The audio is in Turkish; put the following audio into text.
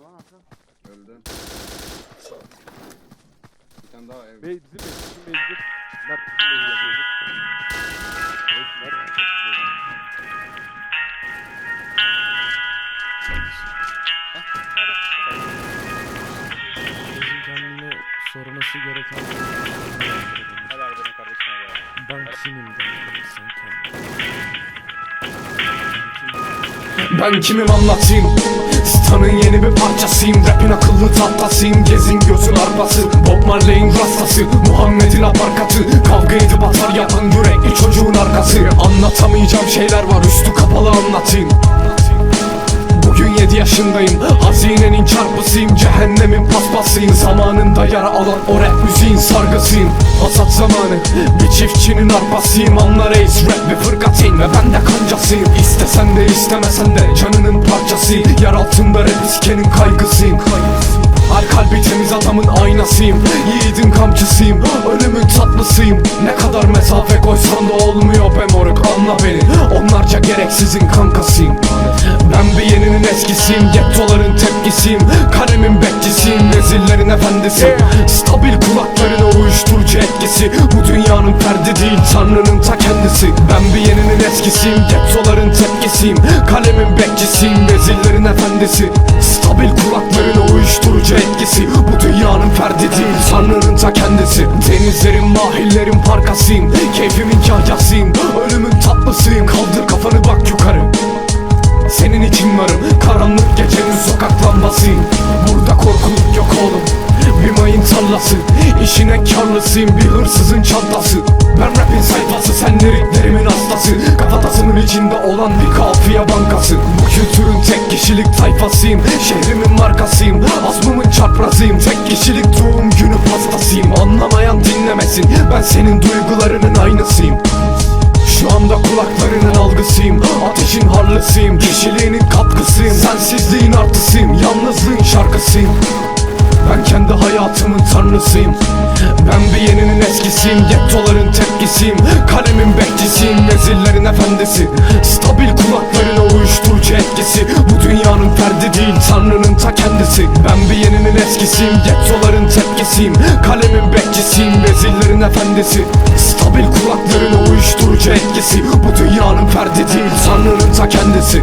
Lan. Öldü. Bir tane daha ev. Bey bizim bey bizim beydir. Mert bizim beydir. Evet Mert bizim. Herkesin kendine sorması gereken Helal benim kardeşime be. ben kimim demek sen kendine. Ben kimim anlatayım Stan'ın yeni bir parçasıyım. Rapin akıllı tahtasıyım. Gezin gözün arpası. Bob Marley'in rastası. Muhammed'in aparkatı. Kavga edip atar yapan yürekli çocuğun arkası. Anlatamayacağım şeyler var. Üstü kapalı anlatayım. Bugün 7 yaşındayım. Hazinenin çarpısıyım. Cehennemin paspasıyım. Zamanında yara alan o rap müziğin sargısıyım. Hasat zamanı. Bir çiftçinin arpasıyım. Anla reis rap bir fırkatıyım. Ve ben de kancasıyım. İstesen de istemesen de Canının parçası Yer altında rap iskenin kaygısıyım. Her kalbi temiz adamın aynasıyım. Yiğidin kamçısıyım. Ölümün tatlısıyım. Ne kadar mesafe koysan da olmuyor be moruk Anla beni. Onlarca gereksizin kankasıyım. Ben bir yeninin eskisiyim. Gettoların tepkisiyim. Karemin bekçisiyim. Vezirlerin efendisi Stabil kulaklarına yeninin eskisiyim Gettoların tepkisiyim. Kalemin bekçisiyim Vezirlerin efendisi. Stabil kulaklarına uyuşturucu etkisi. Bu dünyanın ferdi değil Tanrı'nın ta kendisi. Denizlerin mahillerin parkasıyım. Keyfimin kahyasıyım. Ölümün tatlısıyım. Kaldır kafanı bak yukarı. Senin için varım. Karanlık gecenin sokak lambasıyım. Burada korkuluk yok oğlum. Bir mayın tarlası İşine karlısıyım bir hırsızın çantası Ben rapin sayfası sen liriklerimin hastası. Kafatasının içinde olan bir kafiye bankası. Bu kültürün tek kişilik tayfasıyım Şehrimin markasıyım. Azmımın çaprazıyım Tek kişilik doğum günü pastasıyım. Anlamayan dinlemesin Ben senin duygularının aynısıyım. Şu anda kulaklarının algısıyım Ateşin harlısıyım. Kişiliğinin katkısıyım Sensizliğin artısıyım Yalnızlığın şarkısıyım hayatımın tanrısıyım. Ben bir yeninin eskisiyim Gettoların tepkisiyim. Kalemin bekçisiyim Vezirlerin efendisi. Stabil kulaklarına uyuşturucu etkisi. Bu dünyanın ferdi değil Tanrı'nın ta kendisi. Ben bir yeninin eskisiyim Gettoların tepkisiyim. Kalemin bekçisiyim Vezirlerin efendisi. Stabil kulaklarına uyuşturucu etkisi. Bu dünyanın ferdi değil Tanrı'nın ta kendisi